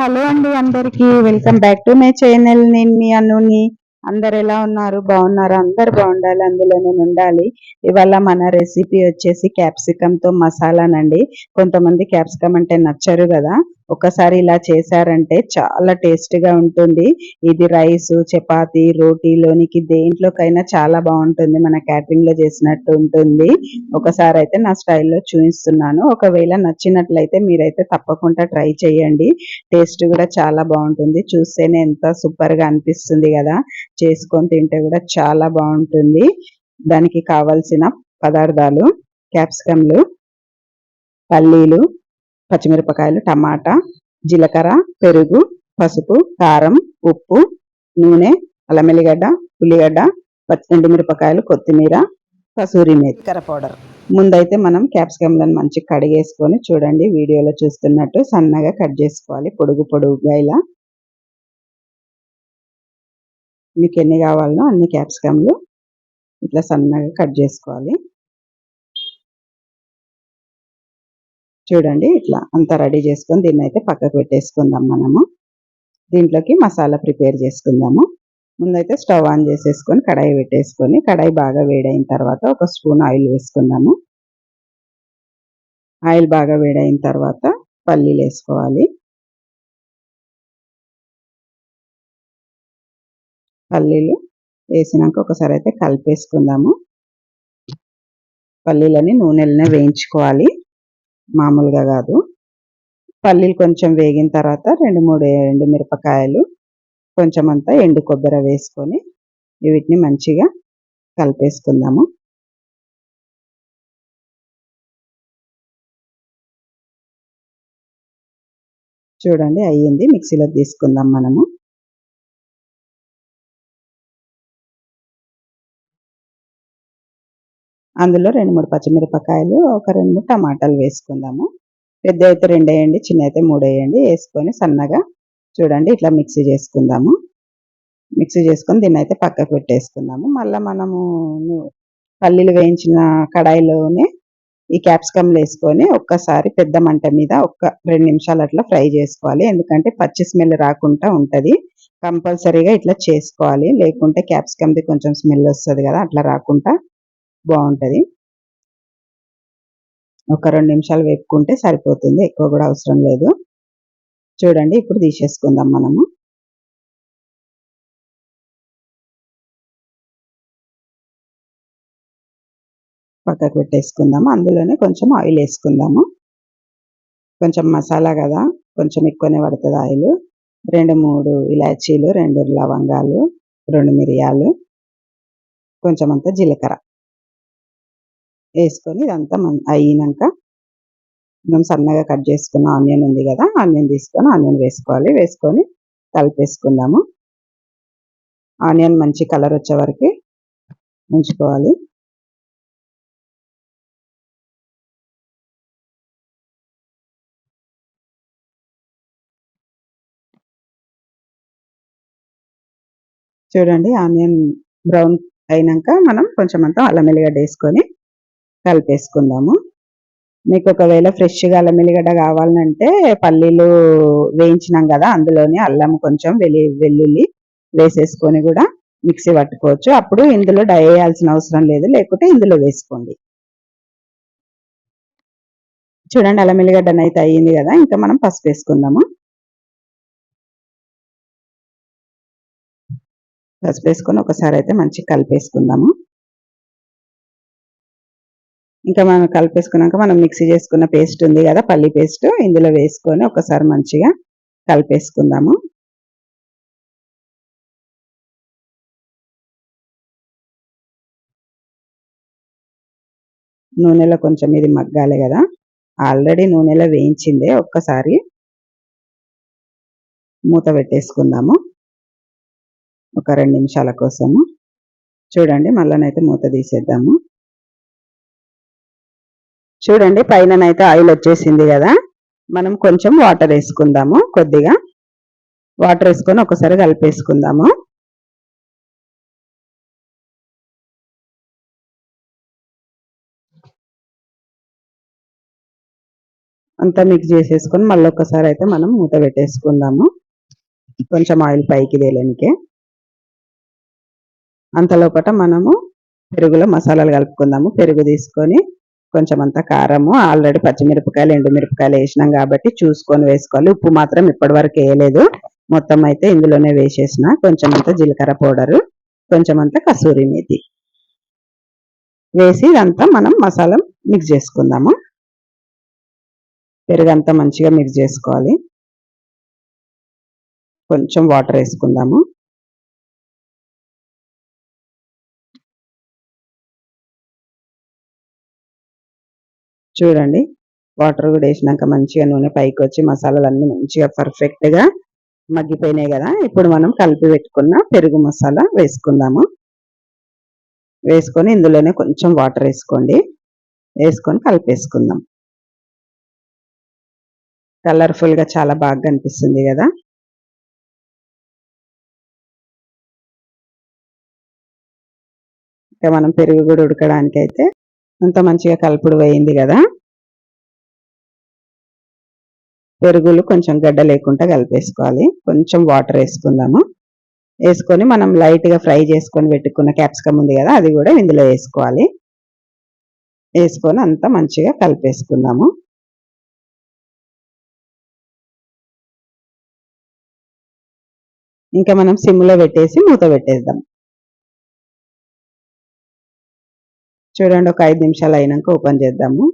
Hello అండి అందరికి. Welcome back to my channel. నేను మీ అనుని. అందరు ఎలా ఉన్నారు? బాగున్నారు? అందరు బాగుండాలి. అందులో నేను ఉండాలి. ఇవాళ మన రెసిపీ వచ్చేసి క్యాప్సికమ్తో మసాలానండి. కొంతమంది క్యాప్సికమ్ అంటే నచ్చరు కదా. ఒకసారి ఇలా చేశారంటే చాలా టేస్ట్గా ఉంటుంది. ఇది రైస్ చపాతి రోటీలోనికి దేంట్లోకైనా చాలా బాగుంటుంది. మన క్యాటరింగ్లో చేసినట్టు ఉంటుంది. ఒకసారి అయితే నా స్టైల్లో చూపిస్తున్నాను. ఒకవేళ నచ్చినట్లయితే మీరైతే తప్పకుండా ట్రై చేయండి. టేస్ట్ కూడా చాలా బాగుంటుంది. చూస్తేనే ఎంత సూపర్గా అనిపిస్తుంది కదా. చేసుకొని తింటే కూడా చాలా బాగుంటుంది. దానికి కావలసిన పదార్థాలు క్యాప్సికమ్లు పల్లీలు పచ్చిమిరపకాయలు టమాటా జీలకర్ర పెరుగు పసుపు కారం ఉప్పు నూనె అల్లం ఎల్లిగడ్డ ఉల్లిగడ్డ ఎండుమిరపకాయలు కొత్తిమీర కసూరి మేతి. పౌడర్. ముందైతే మనం క్యాప్సికమ్లను మంచిగా కడిగేసుకొని చూడండి వీడియోలో చూస్తున్నట్టు సన్నగా కట్ చేసుకోవాలి పొడుగు పొడుగుగా ఇలా. మీకు ఎన్ని కావాలనో అన్ని క్యాప్సికమ్లు ఇట్లా సన్నగా కట్ చేసుకోవాలి. చూడండి ఇట్లా అంతా రెడీ చేసుకొని దీన్ని అయితే పక్కకు పెట్టేసుకుందాం మనము. దీంట్లోకి మసాలా ప్రిపేర్ చేసుకుందాము. ముందైతే స్టవ్ ఆన్ చేసేసుకొని కడాయి పెట్టేసుకొని కడాయి బాగా వేడైన తర్వాత ఒక స్పూన్ ఆయిల్ వేసుకుందాము. ఆయిల్ బాగా వేడైన తర్వాత పల్లీలు వేసుకోవాలి. పల్లీలు వేసినాక ఒకసారి అయితే కలిపేసుకుందాము. పల్లీలని నూనెలనే వేయించుకోవాలి. మామూలుగా కాదు. పల్లీలు కొంచెం వేగిన తర్వాత రెండు మూడు ఎండు మిరపకాయలు కొంచెం అంతా ఎండు కొబ్బరి వేసుకొని వీటిని మంచిగా కలిపేసుకుందాము. చూడండి అయ్యింది. మిక్సీలోకి తీసుకుందాం మనము. అందులో రెండు మూడు పచ్చిమిరపకాయలు ఒక రెండు మూడు టమాటాలు వేసుకుందాము. పెద్ద అయితే రెండు వేయండి చిన్న అయితే మూడు వేయండి వేసుకొని సన్నగా చూడండి ఇట్లా మిక్సీ చేసుకుందాము. మిక్సీ చేసుకొని దీన్ని అయితే పక్కకు పెట్టేసుకుందాము. మళ్ళీ మనము పల్లీలు వేయించిన కడాయిలోనే ఈ క్యాప్సికమ్లు వేసుకొని ఒక్కసారి పెద్ద మంట మీద ఒక్క రెండు నిమిషాలు అట్లా ఫ్రై చేసుకోవాలి. ఎందుకంటే పచ్చి స్మెల్ రాకుండా ఉంటుంది. కంపల్సరీగా ఇట్లా చేసుకోవాలి. లేకుంటే క్యాప్సికమ్ది కొంచెం స్మెల్ వస్తుంది కదా అట్లా రాకుండా బాగుంటుంది. ఒక రెండు నిమిషాలు వేపుకుంటే సరిపోతుంది ఎక్కువ కూడా అవసరం లేదు. చూడండి ఇప్పుడు తీసేసుకుందాం మనము. పక్కకు పెట్టేసుకుందాము. అందులోనే కొంచెం ఆయిల్ వేసుకుందాము. కొంచెం మసాలా కదా కొంచెం ఎక్కువనే పడుతుంది ఆయిల్. రెండు మూడు ఇలాచీలు రెండు లవంగాలు రెండు మిరియాలు కొంచెం అంత జీలకర్ర. వేసుకొని ఇదంతా అయినాక మనం సన్నగా కట్ చేసుకున్న ఆనియన్ ఉంది కదా ఆనియన్ తీసుకొని ఆనియన్ వేసుకోవాలి. వేసుకొని కలిపేసుకుందాము. ఆనియన్ మంచి కలర్ వచ్చే వరకు ఉంచుకోవాలి. చూడండి ఆనియన్ బ్రౌన్ అయినాక మనం కొంచెం అంతా అల్లం వెల్లిగడ్డ వేసుకొని కలిపేసుకుందాము. మీకు ఒకవేళ ఫ్రెష్గా అల్లం ఎల్లిగడ్డ కావాలంటే పల్లీలు వేయించినాం కదా అందులోనే అల్లం కొంచెం వెల్లి వెల్లుల్లి వేసేసుకొని కూడా మిక్సీ పట్టుకోవచ్చు. అప్పుడు ఇందులో డై వేయాల్సిన అవసరం లేదు లేకుంటే ఇందులో వేసుకోండి. చూడండి అల్లం ఎల్లిగడ్డ అయితే అయ్యింది కదా ఇంకా మనం పసుపు వేసుకుందాము. పసుపు వేసుకొని ఒకసారి అయితే మంచిగా కలిపేసుకుందాము. ఇంకా మనం కలిపేసుకున్నాక మనం మిక్సీ చేసుకున్న పేస్ట్ ఉంది కదా పల్లి పేస్ట్. ఇందులో వేసుకొని ఒకసారి మంచిగా కలిపేసుకుందాము. నూనెలో కొంచెం ఇది మగ్గాలి కదా. ఆల్రెడీ నూనెలో వేయించిందే ఒక్కసారి. మూత పెట్టేసుకుందాము. ఒక రెండు నిమిషాల కోసము. చూడండి మళ్ళనైతే మూత తీసేద్దాము. చూడండి పైననైతే ఆయిల్ వచ్చేసింది కదా. మనం కొంచెం వాటర్ వేసుకుందాము కొద్దిగా. వాటర్ వేసుకొని ఒకసారి కలిపేసుకుందాము. అంతా మిక్స్ చేసేసుకొని మళ్ళీ ఒక్కసారి అయితే మనం మూత పెట్టేసుకుందాము. కొంచెం ఆయిల్ పైకి తేలనికే. అంతలోపట మనము పెరుగులో మసాలాలు కలుపుకుందాము. పెరుగు తీసుకొని కొంచెం అంత కారము ఆల్రెడీ పచ్చిమిరపకాయలు ఎండుమిరపకాయలు వేసినాం కాబట్టి చూసుకొని వేసుకోవాలి. ఉప్పు మాత్రం ఇప్పటి వరకు వేయలేదు. మొత్తం అయితే ఇందులోనే వేసేసిన. కొంచెం అంత జీలకర్ర పౌడరు కొంచెం అంత కసూరి మేతి. వేసి ఇదంతా మనం మసాలా మిక్స్ చేసుకుందాము. పెరుగంతా మంచిగా మిక్స్ చేసుకోవాలి. కొంచెం వాటర్ వేసుకుందాము. చూడండి. వాటర్ కూడా వేసినాక మంచిగా నూనె పైకి వచ్చి మసాలాలన్నీ మంచిగా పర్ఫెక్ట్గా మగ్గిపోయినాయి కదా. ఇప్పుడు మనం కలిపి పెట్టుకున్న పెరుగు మసాలా వేసుకుందాము. వేసుకొని ఇందులోనే కొంచెం వాటర్ వేసుకోండి. వేసుకొని కలిపేసుకుందాం. కలర్ఫుల్గా చాలా బాగా కనిపిస్తుంది కదా. ఇంకా మనం పెరుగు కూడా ఉడకడానికి అయితే అంత మంచిగా కలుపుడు పోయింది కదా. పెరుగులు కొంచెం గడ్డ లేకుండా కలిపేసుకోవాలి. కొంచెం వాటర్ వేసుకుందాము. వేసుకొని మనం లైట్గా ఫ్రై చేసుకొని పెట్టుకున్న క్యాప్సికమ్ ఉంది కదా అది కూడా ఇందులో వేసుకోవాలి. వేసుకొని అంతా మంచిగా కలిపేసుకుందాము. ఇంకా మనం సిమ్లో పెట్టేసి మూత పెట్టేద్దాం. చూడండి ఒక ఐదు నిమిషాలు అయినాక ఓపెన్ చేద్దాము.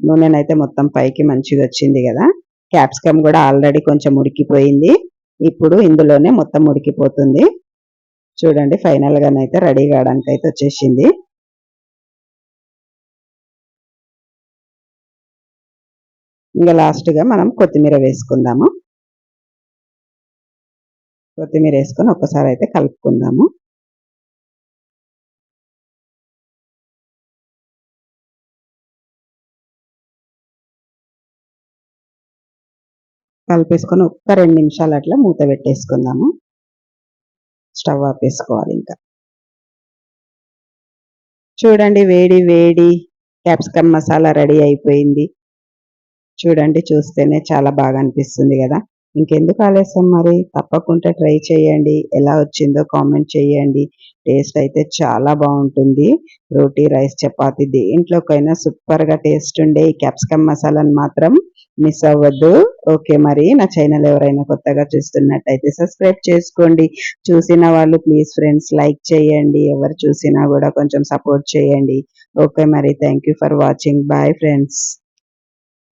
నూనెనైతే మొత్తం పైకి మంచిగా వచ్చింది కదా. క్యాప్సికమ్ కూడా ఆల్రెడీ కొంచెం ఉడికిపోయింది. ఇప్పుడు ఇందులోనే మొత్తం ఉడికిపోతుంది. చూడండి ఫైనల్గానైతే రెడీ కావడానికి అయితే వచ్చేసింది. ఇంకా లాస్ట్గా మనం కొత్తిమీర వేసుకుందాము. కొత్తిమీర వేసుకొని ఒక్కసారి అయితే కలుపుకుందాము. కలిపేసుకొని ఒక్క రెండు నిమిషాలు అట్లా మూత పెట్టేసుకుందాము. స్టవ్ ఆపేసుకోవాలి ఇంకా. చూడండి వేడి వేడి క్యాప్సికమ్ మసాలా రెడీ అయిపోయింది. చూడండి చూస్తేనే చాలా బాగా అనిపిస్తుంది కదా. ఇంకెందుకు ఆలస్యం మరి? తప్పకుండా ట్రై చేయండి. ఎలా వచ్చిందో కామెంట్ చేయండి. టేస్ట్ అయితే చాలా బాగుంటుంది. రోటీ రైస్ చపాతి దేంట్లోకైనా సూపర్గా టేస్ట్ ఉండే ఈ క్యాప్సికమ్ మసాలాను మాత్రం మిస్ అవ్వద్దు. ఓకే మరి. నా ఛానల్ ఎవరైనా కొత్తగా చూస్తున్నట్టయితే సబ్స్క్రైబ్ చేసుకోండి. చూసిన వాళ్ళు ప్లీజ్ ఫ్రెండ్స్ లైక్ చేయండి. ఎవరు చూసినా కూడా కొంచెం సపోర్ట్ చేయండి. ఓకే మరి. Thank for watching. Bye friends.